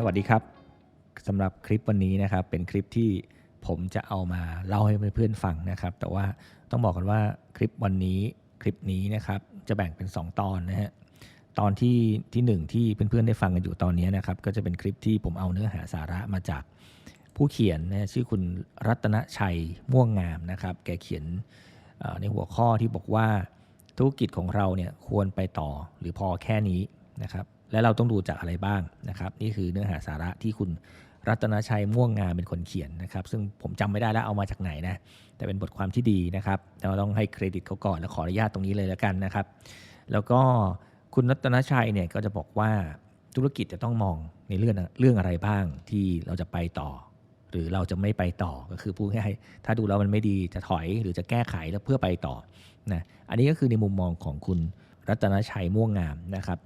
สวัสดีครับสำหรับคลิปวันนี้นะครับ เป็นคลิปที่ผมจะเอามาเล่าให้เพื่อนๆฟังนะครับ แต่ว่าต้องบอกกันว่าคลิปวันนี้คลิปนี้นะครับ จะแบ่งเป็น 2 ตอนนะฮะตอนที่ที่หนึ่งที่เพื่อนๆได้ฟังกันอยู่ตอนนี้นะครับ ก็จะเป็นคลิปที่ผมเอาเนื้อหาสาระมาจากผู้เขียนนะชื่อคุณรัตนชัยม่วงงามนะครับ แกเขียนในหัวข้อที่บอกว่าธุรกิจของเราเนี่ยควรไปต่อหรือพอแค่นี้นะครับ และเราต้องดูจากอะไรบ้างนะครับ นี่คือเนื้อหาสาระที่คุณรัตนชัยม่วงงามเป็นคนเขียนนะครับ ซึ่งผมจำไม่ได้แล้วเอามาจากไหนนะ แต่เป็นบทความที่ดีนะครับแต่ว่าต้องให้เครดิตเขาก่อนและขออนุญาตตรงนี้เลยแล้วกันนะครับ แล้วก็คุณรัตนชัยเนี่ยก็จะบอกว่าธุรกิจจะต้องมองในเรื่องเรื่องอะไรบ้างที่เราจะไปต่อ หรือเราจะไม่ไปต่อก็คือพูดง่ายถ้าดูแล้วมันไม่ดีจะถอยหรือจะแก้ไขแล้วเพื่อไปต่อนะอันนี้ก็คือในมุมมองของคุณรัตนชัยม่วงงามนะครับ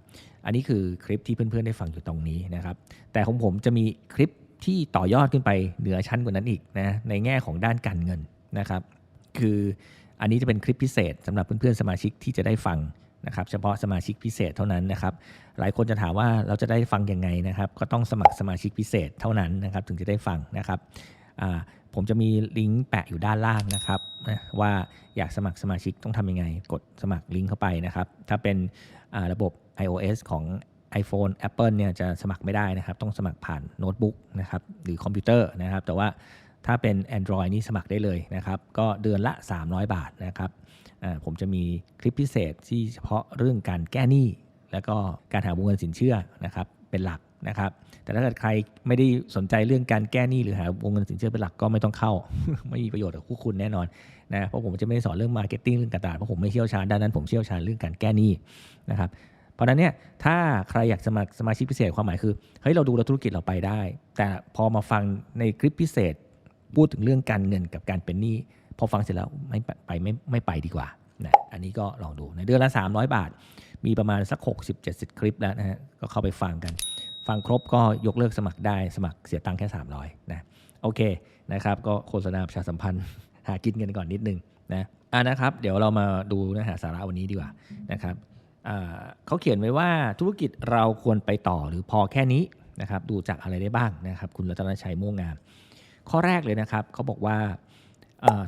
อันนี้คือคลิปที่เพื่อนๆได้ฟังอยู่ตรงนี้นะครับ แต่ของผมจะมีคลิปที่ต่อยอดขึ้นไปเหนือชั้นกว่านั้นอีกนะในแง่ของด้านการเงินนะครับ คืออันนี้จะเป็นคลิปพิเศษสำหรับเพื่อนๆสมาชิกที่จะได้ฟังนะครับ เฉพาะสมาชิกพิเศษเท่านั้นนะครับ หลายคนจะถามว่าเราจะได้ฟังยังไงนะครับ ก็ต้องสมัครสมาชิกพิเศษเท่านั้นนะครับ ถึงจะได้ฟังนะครับผมจะมีลิงก์แปะอยู่ด้านล่างนะครับนะว่าอยากสมัครสมาชิกต้องทำยังไง กดสมัครลิงก์เข้าไปนะครับ ถ้าเป็นระบบ iOS ของ iPhone Apple เนี่ยจะสมัครไม่ได้นะครับ ต้องสมัครผ่านโน้ตบุ๊กนะครับหรือคอมพิวเตอร์นะครับ แต่ว่าถ้าเป็น Android นี่สมัครได้เลยนะครับ ก็เดือนละ 300 บาทนะครับผมจะมีคลิปพิเศษที่เฉพาะเรื่องการแก้หนี้ แล้วก็การหาวงเงินสินเชื่อนะครับเป็นหลักนะครับ แต่ถ้าเกิดใครไม่ได้สนใจเรื่องการแก้หนี้หรือหาวงเงินสินเชื่อเป็นหลักก็ไม่ต้องเข้า ไม่มีประโยชน์กับผู้คุณแน่นอนนะเพราะผมจะไม่ได้สอนเรื่องมาร์เก็ตติ้งเรื่องการตลาดเพราะผมไม่เชี่ยวชาญด้านนั้นผมเชี่ยวชาญเรื่องการแก้หนี้นะครับ เพราะนั้นเนี่ยถ้าใครอยากสมัครสมาชิกพิเศษความหมายคือเฮ้ยเราดูแล้วธุรกิจเราไปได้ แต่พอมาฟังในคลิปพิเศษ พูดถึงเรื่องการเงินกับการเป็นหนี้พอฟังเสร็จแล้วไม่ไปไปไม่ไม่ไปดีกว่านะอันนี้ก็ลองดูนะเดือนละ 300 บาท มีประมาณสัก 60-70 คลิปแล้วนะฮะก็เข้าไปฟังกัน ฟังครบก็ยกเลิกสมัครได้สมัครเสียตังค์แค่ 300นะโอเคนะครับก็โฆษณาประชาสัมพันธ์ หากินกันก่อนนิดนึงนะอ่านะครับ เดี๋ยวเรามาดูเนื้อหาสาระวันนี้ดีกว่านะครับ เขาเขียนไว้ว่าธุรกิจเราควรไปต่อหรือพอแค่นี้นะครับดูจากอะไรได้บ้างนะครับ คุณรัตนชัยม่วงงาม ข้อแรกเลยนะครับเขาบอกว่า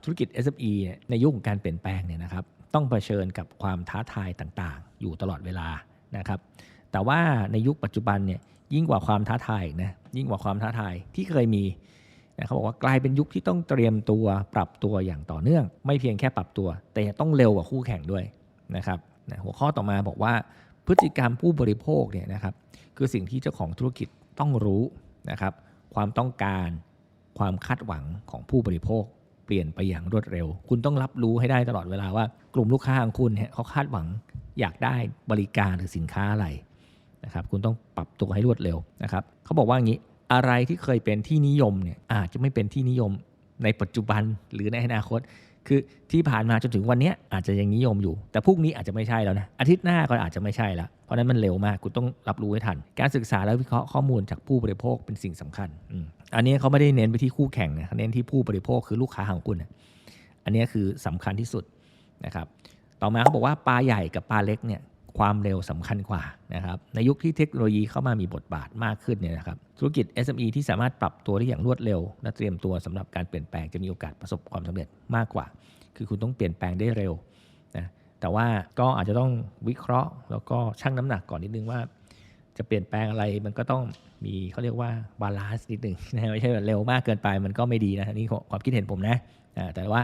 ธุรกิจ SME เนี่ยในยุคการเปลี่ยนแปลงเนี่ยนะครับต้องเผชิญกับความท้าทายต่างๆ อยู่ตลอดเวลานะครับ แต่ว่าในยุคปัจจุบันเนี่ยยิ่งกว่าความท้าทายนะยิ่งกว่าความท้าทายที่เคยมีนะเขาบอกว่ากลายเป็นยุคที่ต้องเตรียมตัวปรับตัวอย่างต่อเนื่อง ไม่เพียงแค่ปรับตัว แต่ต้องเร็วกว่าคู่แข่งด้วยนะครับ นะหัวข้อต่อมาบอกว่าพฤติกรรมผู้บริโภคเนี่ยนะครับคือสิ่งที่เจ้าของธุรกิจต้องรู้นะครับความต้องการความคาดหวังของผู้บริโภค เปลี่ยนไปอย่างรวดเร็ว คุณต้องรับรู้ให้ได้ตลอดเวลาว่ากลุ่มลูกค้าของคุณเนี่ยเขาคาดหวังอยากได้บริการหรือสินค้าอะไรนะครับคุณต้องปรับตัวให้รวดเร็วนะครับเขาบอกว่าอย่างนี้อะไรที่เคยเป็นที่นิยมเนี่ยอาจจะไม่เป็นที่นิยมในปัจจุบันหรือในอนาคต คือที่ผ่านมาจนถึงวันนี้อาจจะยังนิยมอยู่ แต่พรุ่งนี้อาจจะไม่ใช่แล้วนะอาทิตย์หน้าก็อาจจะไม่ใช่แล้ว เพราะนั้นมันเร็วมากคุณต้องรับรู้ให้ทัน การศึกษาและวิเคราะห์ข้อมูลจากผู้บริโภคเป็นสิ่งสำคัญอันนี้เขาไม่ได้เน้นไปที่คู่แข่งนะเน้นที่ผู้บริโภคคือลูกค้าของคุณอันนี้คือสำคัญที่สุดนะครับต่อมาเขาบอกว่าปลาใหญ่กับปลาเล็กเนี่ย ความเร็วสำคัญกว่านะครับในยุคที่เทคโนโลยีเข้ามามีบทบาทมากขึ้นเนี่ยนะครับธุรกิจ SME ที่สามารถปรับตัวได้อย่างรวดเร็ว และเตรียมตัวสำหรับการเปลี่ยนแปลงจะมีโอกาสประสบความสำเร็จมากกว่า คือคุณต้องเปลี่ยนแปลงได้เร็วนะแต่ว่าก็อาจจะต้องวิเคราะห์ แล้วก็ชั่งน้ำหนักก่อนนิดนึงว่า จะเปลี่ยนแปลงอะไรมันก็ต้องมีเขาเรียกว่าบาลานซ์นิดหนึ่งนะไม่ใช่แบบเร็วมากเกินไปมันก็ไม่ดีนะนี่ความคิดเห็นผมนะแต่ว่า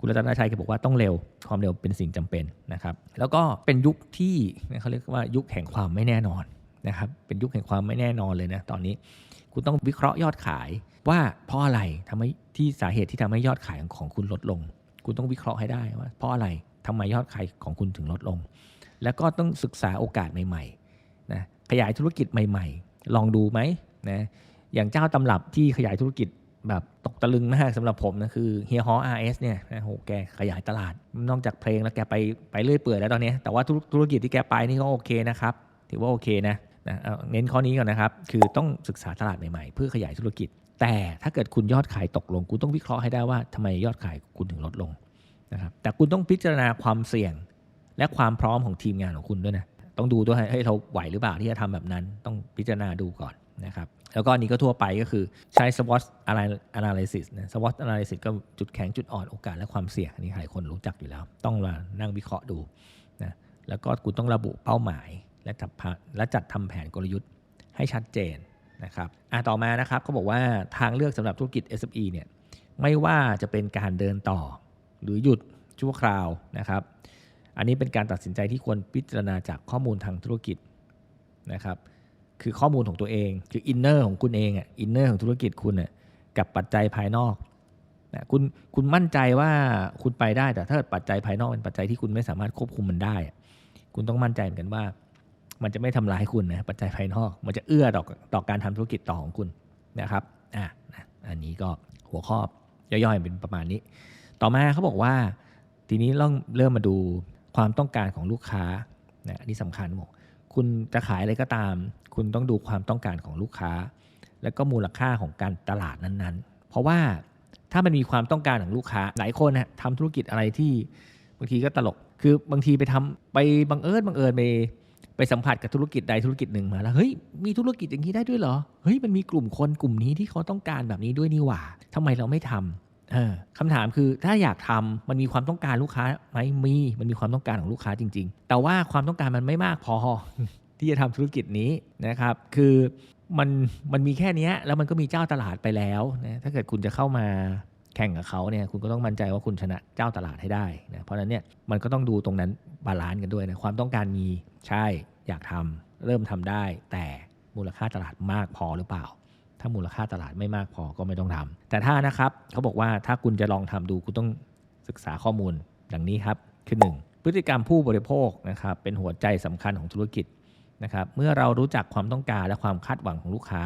คุณรัตนชัยก็บอกว่าต้องเร็วความเร็วเป็นสิ่งจำเป็นนะครับ แล้วก็เป็นยุคที่เขาเรียกว่ายุคแห่งความไม่แน่นอนนะครับ เป็นยุคแห่งความไม่แน่นอนเลยนะตอนนี้ คุณต้องวิเคราะห์ยอดขายว่าเพราะอะไรทำให้ที่สาเหตุที่ทำให้ยอดขายของคุณลดลง คุณต้องวิเคราะห์ให้ได้ว่า เพราะอะไรทำไมยอดขายของคุณถึงลดลง แล้วก็ต้องศึกษาโอกาสใหม่ๆนะขยายธุรกิจใหม่ ๆ ลองดูไหมนะอย่างเจ้าตำรับที่ขยายธุรกิจ แบบตกตะลึงมากสำหรับผมนะคือเฮียฮอ RS เนี่ยนะโหแกขยายตลาด นอกจากเพลงแล้วแกไปไปเรื่อยเปื่อยแล้วตอนนี้ แต่ว่าธุรกิจที่แกไปนี่ก็โอเคนะครับ ถือว่าโอเคนะนะเเน้นข้อนี้ก่อนนะครับ คือต้องศึกษาตลาดใหม่ๆ เพื่อขยายธุรกิจ แต่ถ้าเกิดคุณยอดขายตกลง คุณต้องวิเคราะห์ให้ได้ว่าทำไมยอดขายคุณถึงลดลงนะครับแต่คุณต้องพิจารณาความเสี่ยง และความพร้อมของทีมงานของคุณด้วยนะต้องดูด้วยให้เราไหวหรือเปล่าที่จะทำแบบนั้น ต้องพิจารณาดูก่อน นะครับแล้วก็อันนี้ก็ทั่วไปก็คือใช้ SWOT analysis นะ SWOT analysis ก็จุดแข็งจุดอ่อนโอกาสและความเสี่ยงอันนี้หลายคนรู้จักอยู่แล้ว ต้องมานั่งวิเคราะห์ดูนะแล้วก็คุณต้องระบุเป้าหมายและจัดและจัดทำแผนกลยุทธ์ให้ชัดเจนนะครับอะต่อมานะครับเขาบอกว่าทางเลือกสำหรับธุรกิจ SME เนี่ยไม่ว่าจะเป็นการเดินต่อ หรือหยุดชั่วคราวนะครับ อันนี้เป็นการตัดสินใจที่ควรพิจารณาจากข้อมูลทางธุรกิจนะครับ คือข้อมูลของตัวเอง คืออินเนอร์ของคุณเองอะอินเนอร์ของธุรกิจคุณน่ะกับปัจจัยภายนอกนะคุณคุณมั่นใจว่าคุณไปได้แต่ถ้าปัจจัยภายนอกเป็นปัจจัยที่คุณไม่สามารถควบคุมมันได้ คุณต้องมั่นใจเหมือนกันว่า มันจะไม่ทำร้ายคุณนะปัจจัยภายนอก มันจะเอื้อต่อต่อการทำธุรกิจต่อของคุณนะครับอะอันนี้ก็หัวข้อย่อยๆเป็นประมาณนี้ ต่อมาเขาบอกว่า ทีนี้เริ่มเริ่มมาดูความต้องการของลูกค้านะอันนี้สำคัญบอก คุณจะขายอะไรก็ตาม คุณต้องดูความต้องการของลูกค้า แล้วก็มูลค่าของการตลาดนั้นๆ เพราะว่าถ้ามันมีความต้องการของลูกค้า หลายคนนะทำธุรกิจอะไรที่บางทีก็ตลก คือบางทีไปทำไปบังเอิญบังเอิญไปไปสัมผัสกับธุรกิจใดธุรกิจหนึ่งมาแล้วเฮ้ยมีธุรกิจอย่างนี้ได้ด้วยเหรอเฮ้ยมันมีกลุ่มคนกลุ่มนี้ที่เขาต้องการแบบนี้ด้วยนี่หว่าทำไมเราไม่ทำเออ คำถามคือถ้าอยากทำมันมีความต้องการลูกค้าไหมมีมันมีความต้องการของลูกค้าจริง ๆ แต่ว่าความต้องการมันไม่มากพอที่จะทำธุรกิจนี้นะครับ คือมันมันมีแค่นี้แล้วมันก็มีเจ้าตลาดไปแล้วนะถ้าเกิดคุณจะเข้ามาแข่งกับเขาเนี่ยคุณก็ต้องมั่นใจว่าคุณชนะเจ้าตลาดให้ได้นะเพราะนั้นเนี่ยมันก็ต้องดูตรงนั้นบาลานซ์กันด้วยนะความต้องการมีใช่อยากทำเริ่มทำได้ แต่มูลค่าตลาดมากพอหรือเปล่า ถ้ามูลค่าตลาดไม่มากพอก็ไม่ต้องทำแต่ถ้านะครับเขาบอกว่าถ้าคุณจะลองทำดูคุณต้องศึกษาข้อมูลดังนี้ครับคือ 1. พฤติกรรมผู้บริโภคนะครับเป็นหัวใจสำคัญของธุรกิจนะครับเมื่อเรารู้จักความต้องการและความคาดหวังของลูกค้า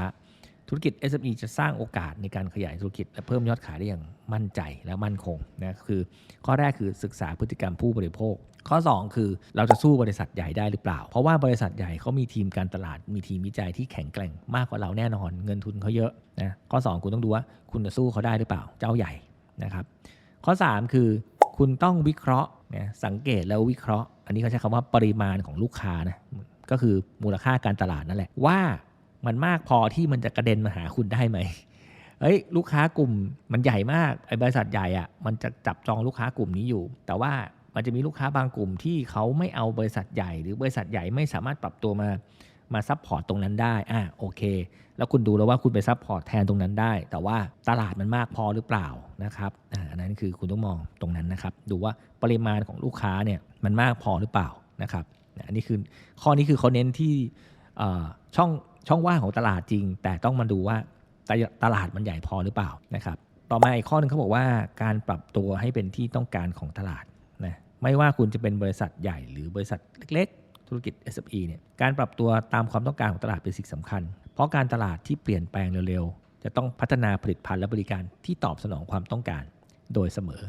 ธุรกิจ SME จะสร้างโอกาสในการขยายธุรกิจ และเพิ่มยอดขายได้อย่างมั่นใจและมั่นคงนะคือ ข้อแรกคือศึกษาพฤติกรรมผู้บริโภค ข้อ 2 คือเราจะสู้บริษัทใหญ่ได้หรือเปล่า เพราะว่าบริษัทใหญ่เขามีทีมการตลาดมีทีมวิจัยที่แข็งแกร่งมากกว่าเราแน่นอน เงินทุนเขาเยอะนะข้อ 2 คุณต้องดูว่าคุณจะสู้เขาได้หรือเปล่าเจ้าใหญ่นะครับข้อ 3 คือคุณต้องวิเคราะห์นะสังเกตแล้ววิเคราะห์ อันนี้เขาใช้คำว่าปริมาณของลูกค้านะก็คือมูลค่าการตลาดนั่นแหละว่า มันมากพอที่มันจะกระเด็นมาหาคุณได้ไหมเฮ้ยลูกค้ากลุ่มมันใหญ่มากไอ้บริษัทใหญ่อะ่ะมันจะจับจองลูกค้ากลุ่มนี้อยู่ แต่ว่ามันจะมีลูกค้าบางกลุ่มที่เขาไม่เอาบริษัทใหญ่ หรือบริษัทใหญ่ไม่สามารถปรับตัวมามาซัพพอร์ตตรงนั้นได้อะโอเค แล้วคุณดูแล้วว่าคุณไปซัพพอร์ตแทนตรงนั้นได้ แต่ว่าตลาดมันมากพอหรือเปล่านะครับอ่าอันนั้นคือคุณต้องมองตรงนั้นนะครับ ดูว่าปริมาณของลูกค้าเนี่ยมันมากพอหรือเปล่านะครับอันนี้คือข้อนี้คือเขาเน้นที่ช่อง ช่องว่างของตลาดจริง แต่ต้องมาดูว่าตลาดมันใหญ่พอหรือเปล่านะครับ ต่อมาอีกข้อนึงเขาบอกว่าการปรับตัวให้เป็นที่ต้องการของตลาดนะไม่ว่าคุณจะเป็นบริษัทใหญ่หรือบริษัทเล็กๆ ธุรกิจ SME เนี่ยการปรับตัวตามความต้องการของตลาดเป็นสิ่งสำคัญ เพราะการตลาดที่เปลี่ยนแปลงเร็วๆ จะต้องพัฒนาผลิตภัณฑ์และบริการที่ตอบสนองความต้องการโดยเสมอ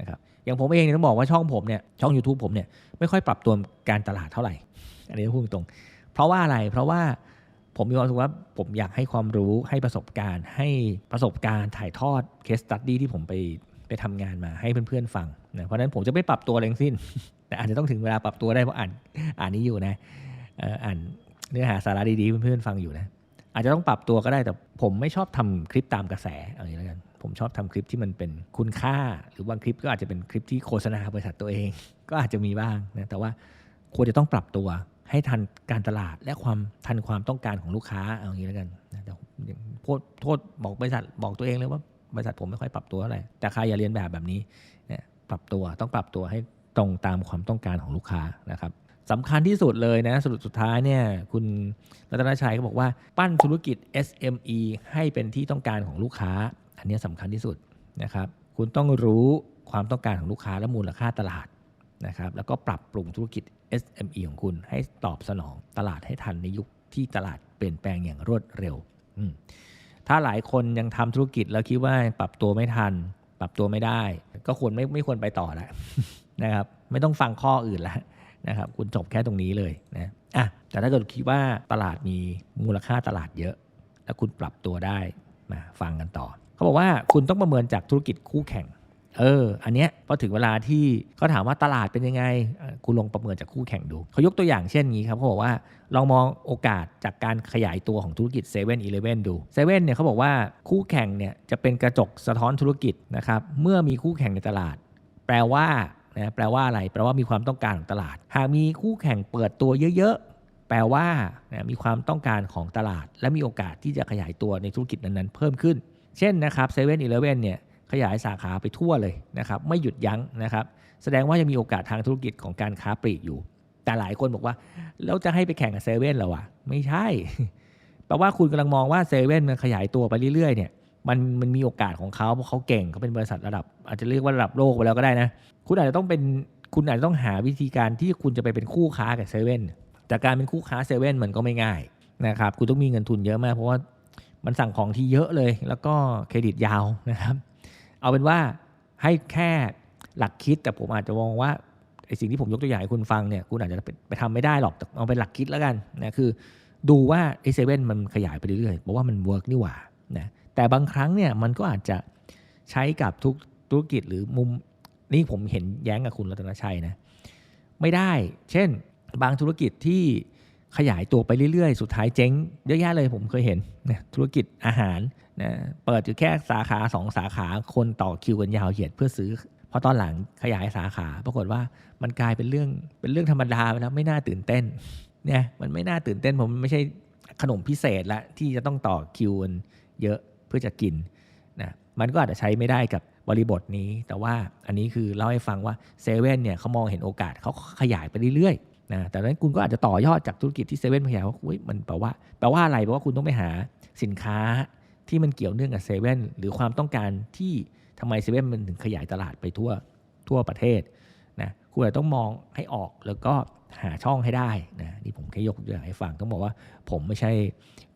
นะครับอย่างผมเองต้องบอกว่าช่องผมเนี่ยช่อง YouTube ผมเนี่ยไม่ค่อยปรับตัวการตลาดเท่าไหร่ อันนี้พูดตรง เพราะว่าอะไรเพราะว่า ผมมีความรู้สึกว่าผมอยากให้ความรู้ให้ประสบการณ์ ให้ประสบการณ์ถ่ายทอดเคสตัดดี้ที่ผมไปไปทำงานมาให้เพื่อนๆฟังนะเพราะฉะนั้นผมจะไม่ปรับตัวอะไรทั้งสิ้น แต่อาจจะต้องถึงเวลาปรับตัวได้เพราะอ่านอ่านนี้อยู่นะอ่านเนื้อหาสาระดีๆเพื่อนๆฟังอยู่นะอาจจะต้องปรับตัวก็ได้แต่ผมไม่ชอบทำคลิปตามกระแสอะไรแล้วกันผมชอบทำคลิปที่มันเป็นคุณค่า หรือบางคลิปก็อาจจะเป็นคลิปที่โฆษณาบริษัทตัวเอง ก็อาจจะมีบ้างนะแต่ว่าควรจะต้องปรับตัว ให้ทันการตลาดและความทันความต้องการของลูกค้าเอาอย่างนี้แล้วกันนะแต่โทษโทษบอกบริษัทบอกตัวเองเลยว่าบริษัทผมไม่ค่อยปรับตัวเท่าไหร่แต่ใครอย่าเรียนแบบแบบนี้เนี่ยปรับตัวต้องปรับตัวให้ตรงตามความต้องการของลูกค้านะครับสำคัญที่สุดเลยนะสรุปสุดท้ายเนี่ยคุณรัตนชัยก็บอกว่าปั้นธุรกิจ SME ให้เป็นที่ต้องการของลูกค้า อันนี้สำคัญที่สุดนะครับคุณต้องรู้ความต้องการของลูกค้าและมูลค่าตลาดนะครับแล้วก็ปรับปรุงธุรกิจ SME ของคุณให้ตอบสนองตลาดให้ทันในยุคที่ตลาดเปลี่ยนแปลงอย่างรวดเร็ว ถ้าหลายคนยังทำธุรกิจแล้วคิดว่าปรับตัวไม่ทัน ปรับตัวไม่ได้ ก็ควรไม่ไม่ควรไปต่อแล้วนะครับไม่ต้องฟังข้ออื่นแล้วนะครับคุณจบแค่ตรงนี้เลยนะอะแต่ถ้าเกิดคิดว่าตลาดมีมูลค่าตลาดเยอะ แล้วคุณปรับตัวได้มาฟังกันต่อ เขาบอกว่าคุณต้องประเมินจากธุรกิจคู่แข่ง เออ อันเนี้ยพอถึงเวลาที่เขาถามว่าตลาดเป็นยังไง คุณลองประเมินจากคู่แข่งดู เขายกตัวอย่างเช่นนี้ครับเขาบอกว่าลองมองโอกาสจากการขยายตัวของธุรกิจ7 e เ e ่ e อดู7 e เ e ่เนี่ยเขาบอกว่าคู่แข่งเนี่ยจะเป็นกระจกสะท้อนธุรกิจนะครับ เมื่อมีคู่แข่งในตลาด แปลว่านะแปลว่าอะไร แปลว่ามีความต้องการของตลาด หากมีคู่แข่งเปิดตัวเยอะๆแปลว่านะมีความต้องการของตลาด และมีโอกาสที่จะขยายตัวในธุรกิจนั้นๆ เพิ่มขึ้น เช่นนะครับ7 e เ e ่ e อเนี่ย ขยายสาขาไปทั่วเลยนะครับไม่หยุดยั้งนะครับ แสดงว่ายังมีโอกาสทางธุรกิจของการค้าปลีกอยู่ แต่หลายคนบอกว่าแล้วจะให้ไปแข่งกับเซเว่นเหรอวะไม่ใช่แปลว่าคุณกำลังมองว่าเซเว่นมันขยายตัวไปเรื่อยๆเนี่ยมันมันมีโอกาสของเขาเพราะเขาเก่งเขาเป็นบริษัทระดับ อาจจะเรียกว่าระดับโลกไปแล้วก็ได้นะ คุณอาจจะต้องเป็นคุณอาจจะต้องหาวิธีการที่คุณจะไปเป็นคู่ค้ากับเซเว่นแต่การเป็นคู่ค้าเซเว่นมันก็ไม่ง่ายนะครับคุณต้องมีเงินทุนเยอะมาก เพราะว่ามันสั่งของที่เยอะเลย แล้วก็เครดิตยาวนะครับ เอาเป็นว่าให้แค่หลักคิดแต่ผมอาจจะมองว่าไอสิ่งที่ผมยกตัวอย่างให้คุณฟังเนี่ยคุณอาจจะไปทำไม่ได้หรอกแต่เอาเป็นหลักคิดแล้วกันนะคือ ดูว่าไอเซเว่นมันขยายไปเรื่อยๆบอกว่ามันเวิร์กนี่หว่านะแต่บางครั้งเนี่ยมันก็อาจจะใช้กับทุกธุรกิจหรือมุมนี่ผมเห็นแย้งกับคุณรัตนชัยนะไม่ได้ เช่น บางธุรกิจที่ขยายตัวไปเรื่อยๆ สุดท้ายเจ๊งเยอะแยะเลยผมเคยเห็นนะธุรกิจอาหาร นะเปิดอยู่แค่สาขาสองสาขาคนต่อคิวกันยาวเหยียดเพื่อซื้อพอตอนหลังขยายสาขา ปรากฏว่ามันกลายเป็นเรื่องเป็นเรื่องธรรมดาไปแล้วไม่น่าตื่นเต้นเนี่ยมันไม่น่าตื่นเต้นผมมันไม่ใช่ขนมพิเศษละที่จะต้องต่อคิวกันเยอะเพื่อจะกินนะมันก็อาจจะใช้ไม่ได้กับบริบทนี้ แต่ว่าอันนี้คือเล่าให้ฟังว่าเซเว่นเนี่ยเขามองเห็นโอกาสเขาขยายไปเรื่อยๆนะแต่นั้นคุณก็อาจจะต่อยอดจากธุรกิจที่เซเว่นขยายว่ามันแปลว่าแปลว่าอะไรแปลว่าคุณต้องไปหาสินค้า ที่มันเกี่ยวเนื่องกับเซเว่นหรือความต้องการที่ทำไมเซเว่นมันถึงขยายตลาดไปทั่วทั่วประเทศนะคุณอาจต้องมองให้ออกแล้วก็หาช่องให้ได้นะนี่ผมแค่ยกตัวอย่างให้ฟังต้องบอกว่าผมไม่ใช่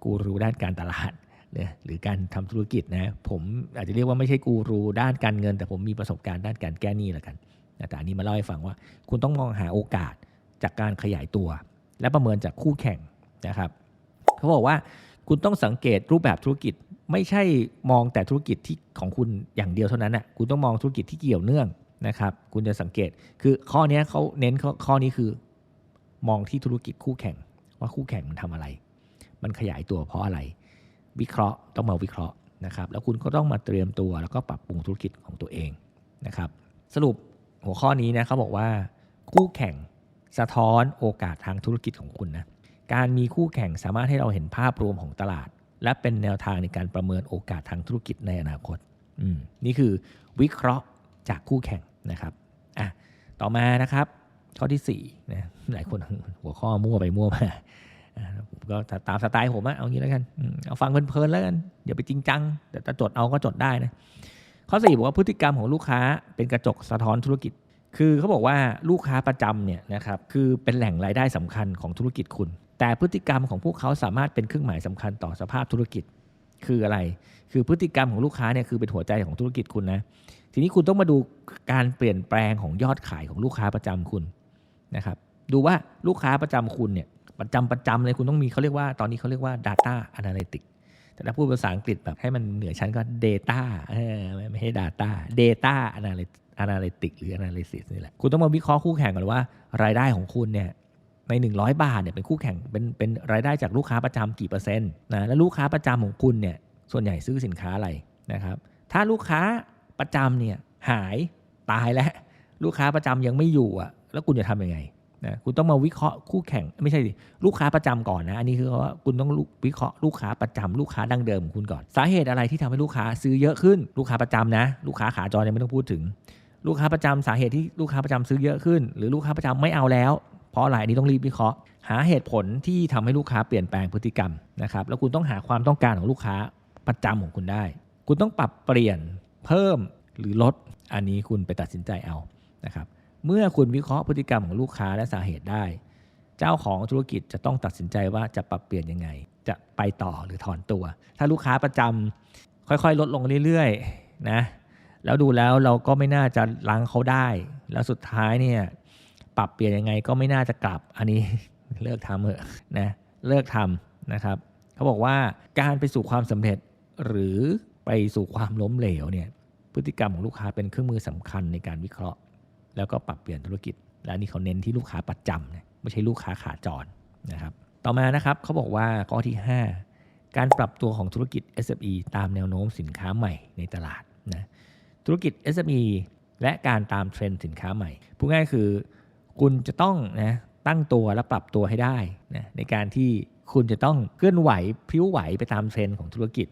กูรูด้านการตลาดนะหรือการทำธุรกิจนะผมอาจจะเรียกว่าไม่ใช่กูรูด้านการเงิน แต่ผมมีประสบการณ์ด้านการแก้หนี้ละกันนะแต่อันนี้มาเล่าให้ฟังว่า คุณต้องมองหาโอกาสจากการขยายตัว และประเมินจากคู่แข่งนะครับ เขาบอกว่าคุณต้องสังเกตรูปแบบธุรกิจ ไม่ใช่มองแต่ธุรกิจที่ของคุณอย่างเดียวเท่านั้นนะคุณต้องมองธุรกิจที่เกี่ยวเนื่องนะครับ คุณจะสังเกตคือข้อนี้เขาเน้นขข้อนี้คือ มองที่ธุรกิจคู่แข่ง ว่าคู่แข่งมันทำอะไร มันขยายตัวเพราะอะไร วิเคราะห์ต้องมาวิเคราะห์นะครับ แล้วคุณก็ต้องมาเตรียมตัวแล้วก็ปรับปรุงธุรกิจของตัวเองนะครับ สรุปหัวข้อนี้นะเขาบอกว่า คู่แข่งสะท้อนโอกาสทางธุรกิจของคุณนะการมีคู่แข่งสามารถให้เราเห็นภาพรวมของตลาด และเป็นแนวทางในการประเมินโอกาสทางธุรกิจในอนาคตนี่คือวิเคราะห์จากคู่แข่งนะครับอะต่อมานะครับ ข้อที่4นะหลายคนหัวข้อมั่วไปมั่วมาก็ตามสไตล์ผมอะเอางี้แล้วกันเอาฟังเพลินๆแล้วกันอย่าไปจริงจัง แต่ถ้าจดเอาก็จดได้นะข้อ4บอกว่าพฤติกรรมของลูกค้าเป็นกระจกสะท้อนธุรกิจ คือเขาบอกว่าลูกค้าประจำเนี่ยนะครับคือเป็นแหล่งรายได้สำคัญของธุรกิจคุณ แต่พฤติกรรมของพวกเขาสามารถเป็นเครื่องหมายสำคัญต่อสภาพธุรกิจคืออะไร คือพฤติกรรมของลูกค้าเนี่ยคือเป็นหัวใจของธุรกิจคุณนะ ทีนี้คุณต้องมาดูการเปลี่ยนแปลงของยอดขายของลูกค้าประจำคุณนะครับ ดูว่าลูกค้าประจำคุณเนี่ยประจำประจำเลยคุณต้องมีเขาเรียกว่าตอนนี้เขาเรียกว่า data analytics แต่ถ้าพูดภาษาอังกฤษแบบให้มันเหนือชั้นก็ data เออไม่ไม่ใช่ data data analytics analytics หรือ analysis นี่แหละ คุณต้องมาวิเคราะห์คู่แข่งก่อนว่ารายได้ของคุณเนี่ย ใน 100 บาทเนี่ยเป็นคู่แข่งเป็นเป็นรายได้จากลูกค้าประจำกี่เปอร์เซ็นต์นะแล้วลูกค้าประจำของคุณเนี่ยส่วนใหญ่ซื้อสินค้าอะไรนะครับถ้าลูกค้าประจำเนี่ยหายตายแล้ว ลูกค้าประจำยังไม่อยู่อะแล้วคุณจะทำยังไงนะคุณต้องมาวิเคราะห์คู่แข่งไม่ใช่สิลูกค้าประจำก่อนนะอันนี้คือว่าคุณต้องวิเคราะห์ลูกค้าประจำลูกค้าดั้งเดิมของคุณก่อน สาเหตุอะไรที่ทำให้ลูกค้าซื้อเยอะขึ้น ลูกค้าประจำนะ ลูกค้าขาจรยังไม่ต้องพูดถึง ลูกค้าประจำสาเหตุที่ลูกค้าประจำซื้อเยอะขึ้น หรือลูกค้าประจำไม่เอาแล้ว เพราะอะไรนี้ต้องรีบวิเคราะห์ หาเหตุผลที่ทำให้ลูกค้าเปลี่ยนแปลงพฤติกรรมนะครับแล้วคุณต้องหาความต้องการของลูกค้าประจำของคุณได้ คุณต้องปรับเปลี่ยนเพิ่มหรือลดอันนี้คุณไปตัดสินใจเอานะครับเมื่อคุณวิเคราะห์พฤติกรรมของลูกค้าและสาเหตุได้ เจ้าของธุรกิจจะต้องตัดสินใจว่าจะปรับเปลี่ยนยังไง จะไปต่อหรือถอนตัว ถ้าลูกค้าประจำค่อยๆ ลดลงเรื่อยๆนะแล้วดูแล้วเราก็ไม่น่าจะล้างเขาได้ แล้วสุดท้ายเนี่ย ปรับเปลี่ยนยังไงก็ไม่น่าจะกลับ อันนี้เลิกทำเถอะนะเลิกทำนะครับเขาบอกว่าการไปสู่ความสำเร็จหรือไปสู่ความล้มเหลวเนี่ยพฤติกรรมของลูกค้าเป็นเครื่องมือสำคัญในการวิเคราะห์ แล้วก็ปรับเปลี่ยนธุรกิจ และนี่เขาเน้นที่ลูกค้าประจำนะไม่ใช่ลูกค้าขาจรนะครับต่อมานะครับเขาบอกว่าข้อที่ 5 การปรับตัวของธุรกิจ SME ตามแนวโน้มสินค้าใหม่ในตลาดนะธุรกิจ SME และการตามเทรนด์สินค้าใหม่พูดง่ายคือ คุณจะต้องนะตั้งตัวและปรับตัวให้ได้นะในการที่คุณจะต้องเคลื่อนไหวพลิ้วไหวไปตามเทรนด์ของธุรกิจ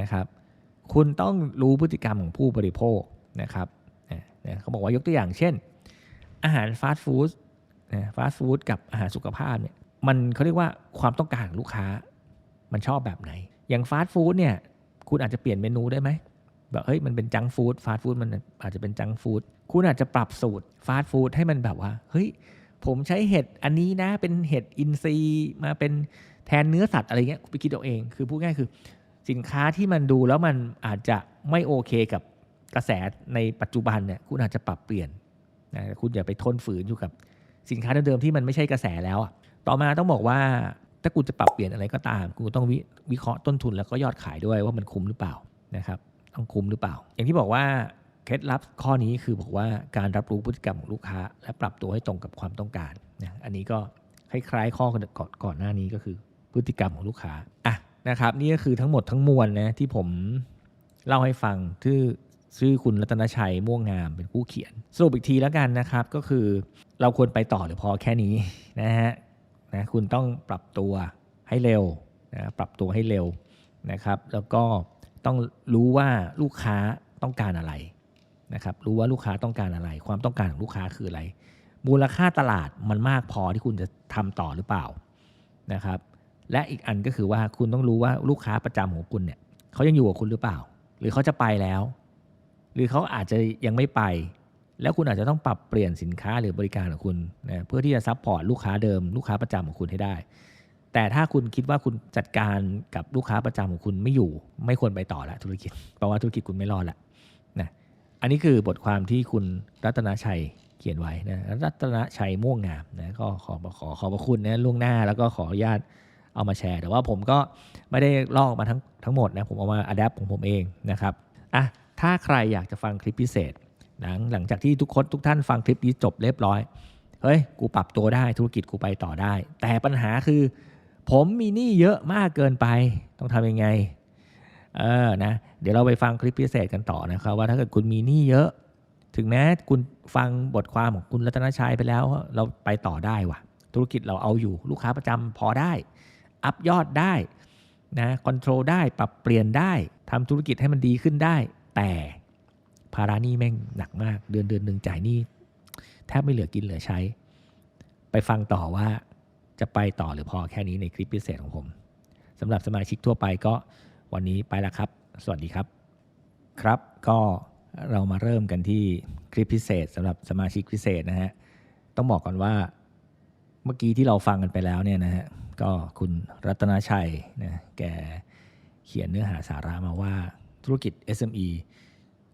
นะครับ คุณต้องรู้พฤติกรรมของผู้บริโภคนะครับนะเขาบอกว่ายกตัวอย่างเช่น อาหารฟาสต์ฟู้ดนะฟาสต์ฟู้ดกับอาหารสุขภาพเนี่ยมันเขาเรียกว่าความต้องการของลูกค้า มันชอบแบบไหน อย่างฟาสต์ฟู้ดเนี่ยคุณอาจจะเปลี่ยนเมนูได้ไหม แบบเฮ้ยมันเป็นจังฟู้ดฟาสต์ฟู้ดมันอาจจะเป็นจังฟู้ดคุณอาจจะปรับสูตรฟาสต์ฟู้ดให้มันแบบว่าเฮ้ยผมใช้เห็ดอันนี้นะเป็นเห็ดอินทรีย์มาเป็นแทนเนื้อสัตว์อะไรเงี้ยไปคิดเอาเอง คือพูดง่ายคือ สินค้าที่มันดูแล้วมันอาจจะไม่โอเคกับกระแสในปัจจุบันเนี่ยคุณอาจจะปรับเปลี่ยนนะคุณอย่าไปทนฝืนอยู่กับ สินค้าเดิมๆที่มันไม่ใช่กระแสแล้วอะต่อมาต้องบอกว่าถ้าคุณจะปรับเปลี่ยนอะไรก็ตามคุณต้องวิวิเคราะห์ต้นทุนแล้วก็ยอดขายด้วยว่ามันคุ้มหรือเปล่านะครับ ต้องคุ้มหรือเปล่า อย่างที่บอกว่าเคล็ดลับข้อนี้คือบอกว่าการรับรู้พฤติกรรมของลูกค้า และปรับตัวให้ตรงกับความต้องการนะอันนี้ก็คล้ายๆข้อก่อนก่อนหน้านี้ก็คือพฤติกรรมของลูกค้าอะนะครับนี่ก็คือทั้งหมดทั้งมวลนะที่ผมเล่าให้ฟังที่ชื่อคุณรัตนชัยม่วงงามเป็นผู้เขียน สรุปอีกทีแล้วกันนะครับ ก็คือเราควรไปต่อหรือพอแค่นี้นะฮะนะคุณต้องปรับตัวให้เร็วนะปรับตัวให้เร็วนะครับ แล้วก็ ต้องรู้ว่าลูกค้าต้องการอะไรนะครับรู้ว่าลูกค้าต้องการอะไร ความต้องการของลูกค้าคืออะไร มูลค่าตลาดมันมากพอที่คุณจะทำต่อหรือเปล่านะครับและอีกอันก็คือว่าคุณต้องรู้ว่าลูกค้าประจำของคุณเนี่ยเขายังอยู่กับคุณหรือเปล่า หรือเขาจะไปแล้ว หรือเขาอาจจะยังไม่ไป แล้วคุณอาจจะต้องปรับเปลี่ยนสินค้าหรือบริการของคุณนะเพื่อที่จะซัพพอร์ตลูกค้าเดิม ลูกค้าประจำของคุณให้ได้ แต่ถ้าคุณคิดว่าคุณจัดการกับลูกค้าประจำของคุณไม่อยู่ ไม่ควรไปต่อละธุรกิจ เพราะว่าธุรกิจคุณไม่รอดละนะอันนี้คือบทความที่คุณรัตนาชัยเขียนไว้นะรัตนาชัยม่วงงามนะก็ขอขอขอบพระคุณนะล่วงหน้าแล้วก็ขออนุญาตเอามาแชร์ แต่ว่าผมก็ไม่ได้ลอกมาทั้งทั้งหมดนะผมเอามาอัดแอปของผมเองนะครับอะถ้าใครอยากจะฟังคลิปพิเศษหลังหลังจากที่ทุกคนทุกท่านฟังคลิปนี้จบเรียบร้อยเฮ้ยกูปรับตัวได้ธุรกิจกูไปต่อได้ แต่ปัญหาคือ ผมมีหนี้เยอะมากเกินไปต้องทำยังไงเออนะเดี๋ยวเราไปฟังคลิปพิเศษกันต่อนะครับ ว่าถ้าเกิดคุณมีหนี้เยอะ ถึงแม้คุณฟังบทความของคุณรัตนชัยไปแล้ว เราไปต่อได้ว่ะ ธุรกิจเราเอาอยู่ลูกค้าประจำพอได้ อัพยอดได้นะคอนโทรลได้ปรับเปลี่ยนได้ทำธุรกิจให้มันดีขึ้นได้ แต่ภาระหนี้แม่งหนักมาก เดือนเดือนหนึ่งจ่ายหนี้แทบไม่เหลือกินเหลือใช้ ไปฟังต่อว่า จะไปต่อหรือพอแค่นี้ในคลิปพิเศษของผมสำหรับสมาชิกทั่วไปก็วันนี้ไปแล้วครับ สวัสดีครับ ครับก็เรามาเริ่มกันที่คลิปพิเศษสำหรับสมาชิกพิเศษนะฮะต้องบอกก่อนว่าเมื่อกี้ที่เราฟังกันไปแล้วเนี่ยนะฮะก็คุณรัตนาชัยนะแกเขียนเนื้อหาสาระมาว่าธุรกิจ SME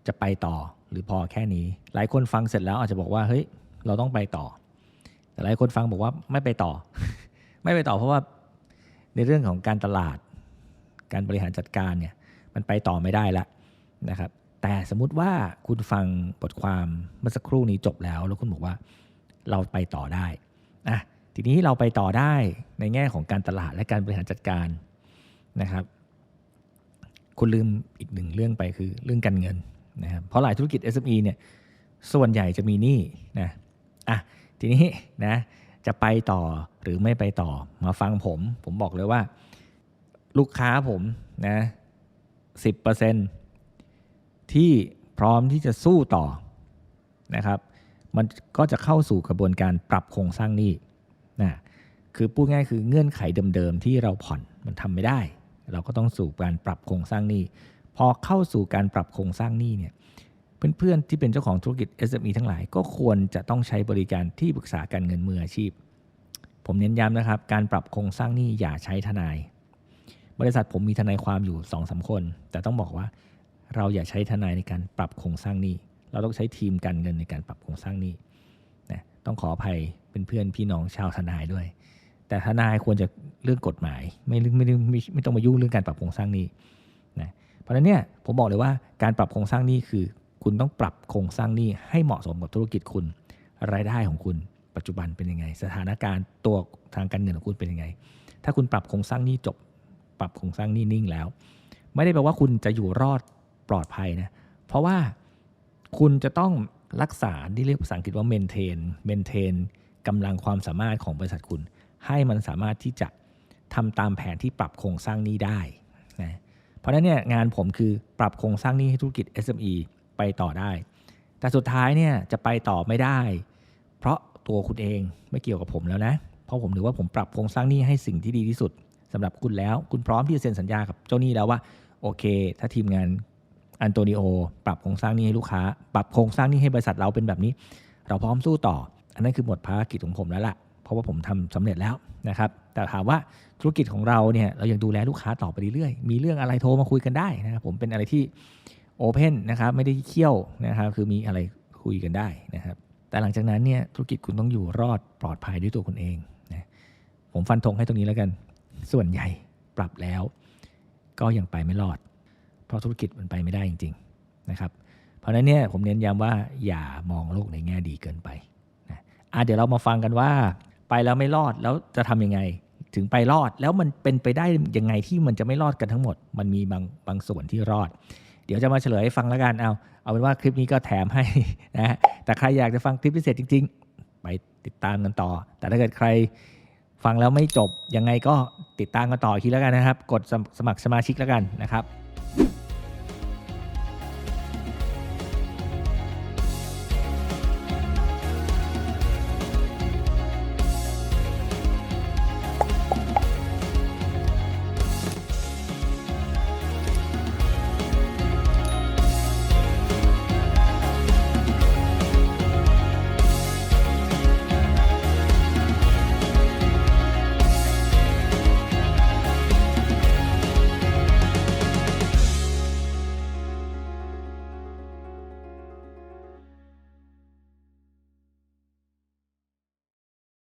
จะไปต่อหรือพอแค่นี้ หลายคนฟังเสร็จแล้วอาจจะบอกว่าเฮ้ยเราต้องไปต่อ แต่หลายคนฟังบอกว่าไม่ไปต่อ ไม่ไปต่อเพราะว่าในเรื่องของการตลาด การบริหารจัดการเนี่ยมันไปต่อไม่ได้ละนะครับ แต่สมมุติว่าคุณฟังบทความเมื่อสักครู่นี้จบแล้ว แล้วคุณบอกว่าเราไปต่อได้อะทีนี้เราไปต่อได้ในแง่ของการตลาดและการบริหารจัดการนะครับ คุณลืมอีกหนึ่งเรื่องไปคือเรื่องการเงินนะครับเพราะหลายธุรกิจ SME เนี่ยส่วนใหญ่จะมีหนี้นะอะ ทีนี้นะจะไปต่อหรือไม่ไปต่อมาฟังผม ผมบอกเลยว่า ลูกค้าผมนะสิบเปอร์เซ็นที่พร้อมที่จะสู้ต่อนะครับ มันก็จะเข้าสู่กระบวนการปรับโครงสร้างหนี้นะคือพูดง่ายคือเงื่อนไขเดิมๆที่เราผ่อนมันทำไม่ได้ เราก็ต้องสู่การปรับโครงสร้างหนี้ พอเข้าสู่การปรับโครงสร้างหนี้เนี่ย เพื่อนๆที่เป็นเจ้าของธุรกิจ SME ทั้งหลายก็ควรจะต้องใช้บริการที่ปรึกษาการเงินมืออาชีพ ผมเน้นย้ำนะครับ การปรับโครงสร้างหนี้อย่าใช้ทนาย บริษัทผมมีทนายความอยู่2อสคน แต่ต้องบอกว่าเราอย่าใช้ทนายในการปรับโครงสร้างหนี้เราต้องใช้ทีมการเงินในการปรับโครงสร้างหนี้นะต้องขออภัยเป็นเพื่อนพี่น้องชาวทนายด้วย แต่ทนายควรจะเรื่องกฎหมาย ไม่ไม่ไม่ไม่ต้องมายุ่งเรื่องการปรับโครงสร้างหนี้นะเพราะฉะนั้นเนี่ยผมบอกเลยว่าการปรับโครงสร้างหนี้คือ คุณต้องปรับโครงสร้างหนี้ให้เหมาะสมกับธุรกิจคุณ รายได้ของคุณ ปัจจุบันเป็นยังไง สถานการณ์ตัวทางการเงินของคุณเป็นยังไง ถ้าคุณปรับโครงสร้างหนี้จบ ปรับโครงสร้างหนี้นิ่งแล้ว ไม่ได้แปลว่าคุณจะอยู่รอดปลอดภัยนะ เพราะว่าคุณจะต้องรักษาที่เรียกภาษาอังกฤษว่า maintain maintain กำลังความสามารถของบริษัทคุณ ให้มันสามารถที่จะทำตามแผนที่ปรับโครงสร้างหนี้ได้นะเพราะฉะนั้นเนี่ยงานผมคือปรับโครงสร้างหนี้ให้ธุรกิจ SME ไปต่อได้ แต่สุดท้ายเนี่ยจะไปต่อไม่ได้ เพราะตัวคุณเองไม่เกี่ยวกับผมแล้วนะ เพราะผมถือว่าผมปรับโครงสร้างหนี้ให้สิ่งที่ดีที่สุดสำหรับคุณแล้ว คุณพร้อมที่จะเซ็นสัญญากับเจ้าหนี้แล้วว่าโอเค ถ้าทีมงานอันโตนิโอปรับโครงสร้างหนี้ให้ลูกค้า ปรับโครงสร้างหนี้ให้บริษัทเราเป็นแบบนี้ เราพร้อมสู้ต่อ อันนั้นคือหมดภารกิจของผมแล้วล่ะเพราะว่าผมทำสำเร็จแล้วนะครับ แต่ถามว่าธุรกิจของเราเนี่ยเรายังดูแลลูกค้าต่อไปเรื่อยๆ มีเรื่องอะไรโทรมาคุยกันได้นะครับผมเป็นอะไรที่ โอเพนนะครับไม่ได้เคี่ยวนะครับคือมีอะไรคุยกันได้นะครับแต่หลังจากนั้นเนี่ยธุรกิจคุณต้องอยู่รอดปลอดภัยด้วยตัวคุณเองนะผมฟันธงให้ตรงนี้แล้วกัน ส่วนใหญ่ปรับแล้ว ก็ยังไปไม่รอด เพราะธุรกิจมันไปไม่ได้จริงๆนะครับเพราะนั้นเนี่ยผมเน้นย้ำว่าอย่ามองโลกในแง่ดีเกินไปนะอะเดี๋ยวเรามาฟังกันว่า ไปแล้วไม่รอดแล้วจะทำยังไง ถึงไปรอดแล้วมันเป็นไปได้ยังไงที่มันจะไม่รอดกันทั้งหมด มันมีบางบางส่วนที่รอด เดี๋ยวจะมาเฉลยให้ฟังแล้วกันเอา เอาเป็นว่าคลิปนี้ก็แถมให้นะฮะแต่ใครอยากจะฟังคลิปพิเศษจริง ๆ ไปติดตามกันต่อ แต่ถ้าเกิดใครฟังแล้วไม่จบยังไงก็ติดตามกันต่ออีกทีแล้วกันนะครับ กดสมัครสมาชิกแล้วกันนะครับ